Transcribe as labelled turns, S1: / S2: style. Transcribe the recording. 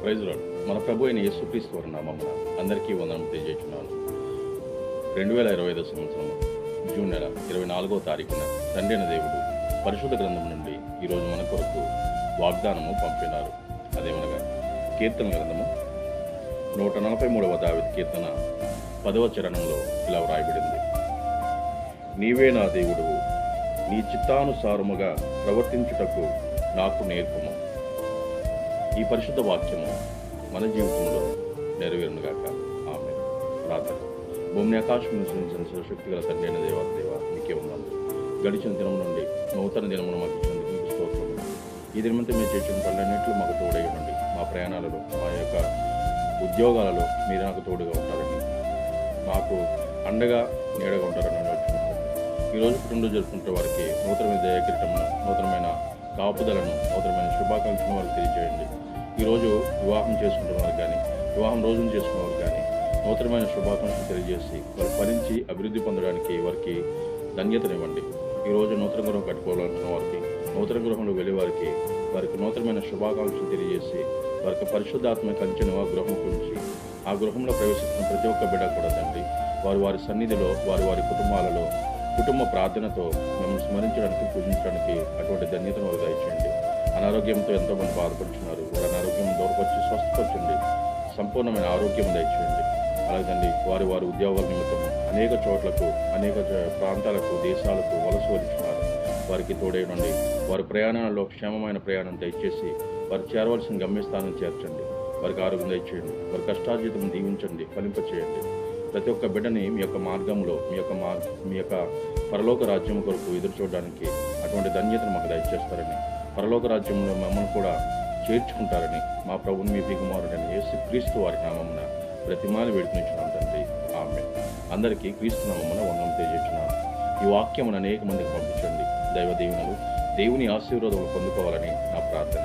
S1: Praise రాడు మన ప్రభు అయిన యేసుక్రీస్తు వారి అందరికీ వందనం తెలియజేస్తున్నాను. రెండు వేల ఇరవై ఐదో సంవత్సరం జూన్ నెల ఇరవై నాలుగో తారీఖున తండ్రి దేవుడు పరిశుద్ధ గ్రంథం నుండి ఈరోజు మన కొరకు వాగ్దానము పంపినారు. అదేమనగా కీర్తన గ్రంథము నూట నలభై మూడవ దావిద్ కీర్తన పదవ చరణంలో ఇలా వ్రాయబడింది. నీవే నా దేవుడు నీ చిత్తానుసారముగా ప్రవర్తించుటకు నాకు నేర్పము. ఈ పరిశుద్ధ వాక్యము మన జీవితంలో నెరవేరునుగాక. ఆమె ప్రార్థన. భూమిని ఆకాశం సృష్టించిన శక్తి గల తండ్రి అయిన దేవ మీకే ఉన్నాను గడిచిన దినం నుండి నూతన దినమును మాకు ఇచ్చినందుకు మీకు స్తోత్రము. ఈ దినమంతా మీరు చేసిన పనులన్నింటిలో మాకు తోడై ఉండండి. మా ప్రయాణాలలో మా యొక్క ఉద్యోగాలలో మీరు నాకు తోడుగా ఉంటారని మాకు అండగా నీడగా ఉంటారని వచ్చుకుంటాను ఈరోజు పుట్టినరోజు జరుపుకుంటే వారికి నూతనమైన దయాకిరీటమును నూతనమైన కాపుదలను నూతనమైన శుభాకాంక్షలను వారికి తెలియజేయండి. ఈరోజు వివాహం చేసుకుంటున్నారు కానీ వివాహం రోజును చేసుకునేవారు కానీ నూతనమైన శుభాకాంక్షలు తెలియజేసి వారు ఫలించి అభివృద్ధి పొందడానికి వారికి ధన్యతనివ్వండి. ఈరోజు నూతన గృహం కట్టుకోవాలనుకున్న వారికి నూతన గృహంలో వెళ్ళే వారికి వారికి నూతనమైన శుభాకాంక్షలు తెలియజేసి వారికి పరిశుద్ధాత్మ కంచెను ఆ గృహం గురించి ఆ గృహంలో ప్రవేశిస్తున్న ప్రతి ఒక్క బిడ్డ కూడా తండ్రి వారు వారి సన్నిధిలో వారి వారి కుటుంబాలలో కుటుంబ ప్రార్థనతో మిమ్మల్ని స్మరించడానికి పూజించడానికి అటువంటి ధన్యతను వారు దయచేయండి. అనారోగ్యంతో ఎంతోమంది బాధపడుతున్నారు. వారి అనారోగ్యం దూరపరిచి స్వస్థపరచండి. సంపూర్ణమైన ఆరోగ్యం దయచేయండి. అలాగండి వారి వారి ఉద్యోగాల నిమిత్తం అనేక చోట్లకు అనేక ప్రాంతాలకు దేశాలకు వలస వచ్చినారు వారికి తోడేయండి వారి ప్రయాణాల్లో క్షేమమైన ప్రయాణం దయచేసి వారు చేరవలసిన గమ్యస్థానం చేర్చండి. వారికి ఆరోగ్యం దయచేయండి. వారి కష్టార్జితం దీవించండి. ఫలింపచేయండి. ప్రతి ఒక్క బిడ్డని మీ యొక్క మార్గంలో మీ యొక్క మార్ మీ యొక్క పరలోక రాజ్యం కొరకు ఎదురు చూడడానికి అటువంటి ధన్యతను మాకు దయచేస్తారని పరలోక రాజ్యంలో మమ్మల్ని కూడా చేర్చుకుంటారని మా ప్రభుని మీ దిగుమారుడని యేసు క్రీస్తు వారి నామమున ప్రతిమాని వేడుకునిచ్చున్నాం తండ్రి. ఆమె అందరికీ క్రీస్తు నామమున వందనం తెలియజేస్తున్నాను. ఈ వాక్యమును అనేక మందికి పంపించండి. దైవ దీవెనలు దేవుని ఆశీర్వాదాలు పొందుకోవాలని నా ప్రార్థన.